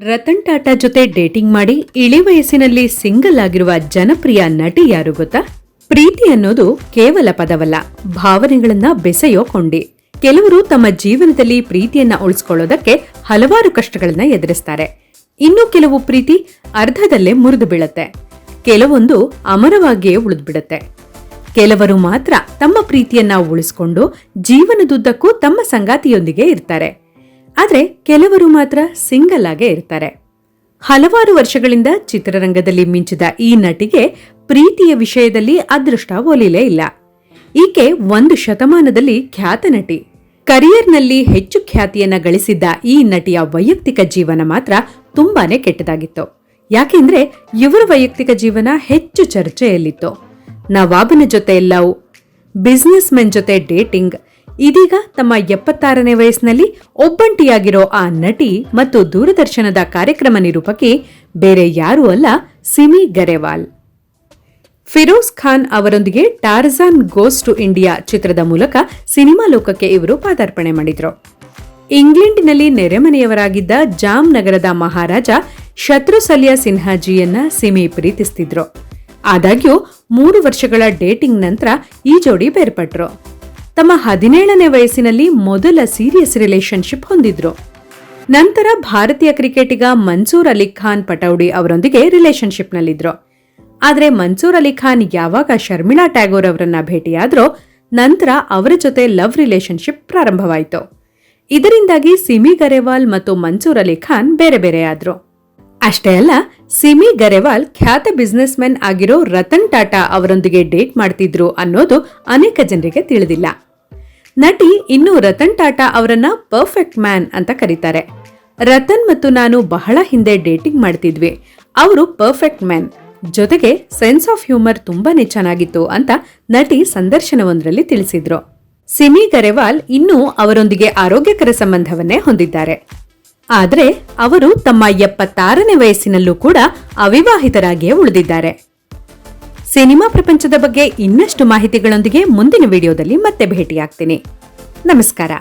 ರತನ್ ಟಾಟಾ ಜೊತೆ ಡೇಟಿಂಗ್ ಮಾಡಿ ಇಳಿ ವಯಸ್ಸಿನಲ್ಲಿ ಸಿಂಗಲ್ ಆಗಿರುವ ಜನಪ್ರಿಯ ನಟಿ ಯಾರು ಗೊತ್ತಾ? ಪ್ರೀತಿ ಅನ್ನೋದು ಕೇವಲ ಪದವಲ್ಲ, ಭಾವನೆಗಳನ್ನ ಬೆಸೆಯೋ ಕೊಂಡಿ ಕೆಲವರು ತಮ್ಮ ಜೀವನದಲ್ಲಿ ಪ್ರೀತಿಯನ್ನ ಉಳಿಸ್ಕೊಳ್ಳೋದಕ್ಕೆ ಹಲವಾರು ಕಷ್ಟಗಳನ್ನ ಎದುರಿಸ್ತಾರೆ. ಇನ್ನು ಕೆಲವು ಪ್ರೀತಿ ಅರ್ಧದಲ್ಲೇ ಮುರಿದು ಬೀಳತ್ತೆ. ಕೆಲವೊಂದು ಅಮರವಾಗಿಯೇ ಉಳಿದ್ಬಿಡತ್ತೆ. ಕೆಲವರು ಮಾತ್ರ ತಮ್ಮ ಪ್ರೀತಿಯನ್ನ ಉಳಿಸ್ಕೊಂಡು ಜೀವನದುದ್ದಕ್ಕೂ ತಮ್ಮ ಸಂಗಾತಿಯೊಂದಿಗೆ ಇರ್ತಾರೆ. ಆದ್ರೆ ಕೆಲವರು ಮಾತ್ರ ಸಿಂಗಲ್ ಆಗೇ ಇರ್ತಾರೆ. ಹಲವಾರು ವರ್ಷಗಳಿಂದ ಚಿತ್ರರಂಗದಲ್ಲಿ ಮಿಂಚಿದ ಈ ನಟಿಗೆ ಪ್ರೀತಿಯ ವಿಷಯದಲ್ಲಿ ಅದೃಷ್ಟ ಒಲಿಲೇ ಇಲ್ಲ. ಈಕೆ ಒಂದು ಶತಮಾನದಲ್ಲಿ ಖ್ಯಾತ ನಟಿ. ಕರಿಯರ್ನಲ್ಲಿ ಹೆಚ್ಚು ಖ್ಯಾತಿಯನ್ನ ಗಳಿಸಿದ್ದ ಈ ನಟಿಯ ವೈಯಕ್ತಿಕ ಜೀವನ ಮಾತ್ರ ತುಂಬಾನೇ ಕೆಟ್ಟದಾಗಿತ್ತು. ಯಾಕೆಂದ್ರೆ ಇವರ ವೈಯಕ್ತಿಕ ಜೀವನ ಹೆಚ್ಚು ಚರ್ಚೆಯಲ್ಲಿತ್ತು. ನವಾಬನ ಜೊತೆ ಲವ್ ಬಿಸ್ನೆಸ್ ಮೆನ್ ಜೊತೆ ಡೇಟಿಂಗ್ ಇದೀಗ ತಮ್ಮ ಎಪ್ಪತ್ತಾರನೇ ವಯಸ್ಸಿನಲ್ಲಿ ಒಬ್ಬಂಟಿಯಾಗಿರೋ ಆ ನಟಿ ಮತ್ತು ದೂರದರ್ಶನದ ಕಾರ್ಯಕ್ರಮ ನಿರೂಪಕಿ ಬೇರೆ ಯಾರೂ ಅಲ್ಲ, ಸಿಮಿ ಗರೆವಾಲ್. ಫಿರೋಜ್ ಖಾನ್ ಅವರೊಂದಿಗೆ ಟಾರ್ಜಾನ್ ಗೋಸ್ ಟು ಇಂಡಿಯಾ ಚಿತ್ರದ ಮೂಲಕ ಸಿನಿಮಾ ಲೋಕಕ್ಕೆ ಇವರು ಪಾದಾರ್ಪಣೆ ಮಾಡಿದ್ರು. ಇಂಗ್ಲೆಂಡಿನಲ್ಲಿ ನೆರೆಮನೆಯವರಾಗಿದ್ದ ಜಾಮ್ ನಗರದ ಮಹಾರಾಜ ಶತ್ರುಸಲ್ಯ ಸಿನ್ಹಾಜಿಯನ್ನ ಸಿಮಿ ಪ್ರೀತಿಸ್ತಿದ್ರು. ಆದಾಗ್ಯೂ ಮೂರು ವರ್ಷಗಳ ಡೇಟಿಂಗ್ ನಂತರ ಈ ಜೋಡಿ ಬೇರ್ಪಟ್ರು. ತಮ್ಮ ಹದಿನೇಳನೇ ವಯಸ್ಸಿನಲ್ಲಿ ಮೊದಲ ಸೀರಿಯಸ್ ರಿಲೇಶನ್ಶಿಪ್ ಹೊಂದಿದ್ರು. ನಂತರ ಭಾರತೀಯ ಕ್ರಿಕೆಟಿಗ ಮನ್ಸೂರ್ ಅಲಿ ಖಾನ್ ಪಟೌಡಿ ಅವರೊಂದಿಗೆ ರಿಲೇಶನ್ಶಿಪ್ನಲ್ಲಿದ್ರು ಆದರೆ ಮನ್ಸೂರ್ ಅಲಿ ಖಾನ್ ಯಾವಾಗ ಶರ್ಮಿಳಾ ಟ್ಯಾಗೋರ್ ಅವರನ್ನ ಭೇಟಿಯಾದ್ರೋ ನಂತರ ಅವರ ಜೊತೆ ಲವ್ ರಿಲೇಶನ್ಶಿಪ್ ಪ್ರಾರಂಭವಾಯಿತು. ಇದರಿಂದಾಗಿ ಸಿಮಿ ಗರೇವಾಲ್ ಮತ್ತು ಮನ್ಸೂರ್ ಅಲಿ ಖಾನ್ ಬೇರೆ ಬೇರೆಯಾದ್ರು ಅಷ್ಟೇ ಅಲ್ಲ, ಸಿಮಿ ಗರೇವಾಲ್ ಖ್ಯಾತ ಬಿಸ್ನೆಸ್ ಮೆನ್ ಆಗಿರೋ ರತನ್ ಟಾಟಾ ಅವರೊಂದಿಗೆ ಡೇಟ್ ಮಾಡ್ತಿದ್ರು ಅನ್ನೋದು ಅನೇಕ ಜನರಿಗೆ ತಿಳಿದಿಲ್ಲ. ನಟಿ ಇನ್ನು ರತನ್ ಟಾಟಾ ಅವರನ್ನ ಪರ್ಫೆಕ್ಟ್ ಮ್ಯಾನ್ ಅಂತ ಕರೀತಾರೆ. ರತನ್ ಮತ್ತು ನಾನು ಬಹಳ ಹಿಂದೆ ಡೇಟಿಂಗ್ ಮಾಡ್ತಿದ್ವಿ. ಅವರು ಪರ್ಫೆಕ್ಟ್ ಮ್ಯಾನ್ ಜೊತೆಗೆ ಸೆನ್ಸ್ ಆಫ್ ಹ್ಯೂಮರ್ ತುಂಬಾನೇ ಚೆನ್ನಾಗಿತ್ತು ಅಂತ ನಟಿ ಸಂದರ್ಶನವೊಂದರಲ್ಲಿ ತಿಳಿಸಿದ್ರು. ಸಿಮಿ ಗರೇವಾಲ್ ಇನ್ನೂ ಅವರೊಂದಿಗೆ ಆರೋಗ್ಯಕರ ಸಂಬಂಧವನ್ನೇ ಹೊಂದಿದ್ದಾರೆ. ಆದರೆ ಅವರು ತಮ್ಮ ಎಪ್ಪತ್ತಾರನೇ ವಯಸ್ಸಿನಲ್ಲೂ ಕೂಡ ಅವಿವಾಹಿತರಾಗಿಯೇ ಉಳಿದಿದ್ದಾರೆ. ಸಿನಿಮಾ ಪ್ರಪಂಚದ ಬಗ್ಗೆ ಇನ್ನಷ್ಟು ಮಾಹಿತಿಗಳೊಂದಿಗೆ ಮುಂದಿನ ವಿಡಿಯೋದಲ್ಲಿ ಮತ್ತೆ ಭೇಟಿಯಾಗ್ತೀನಿ. ನಮಸ್ಕಾರ.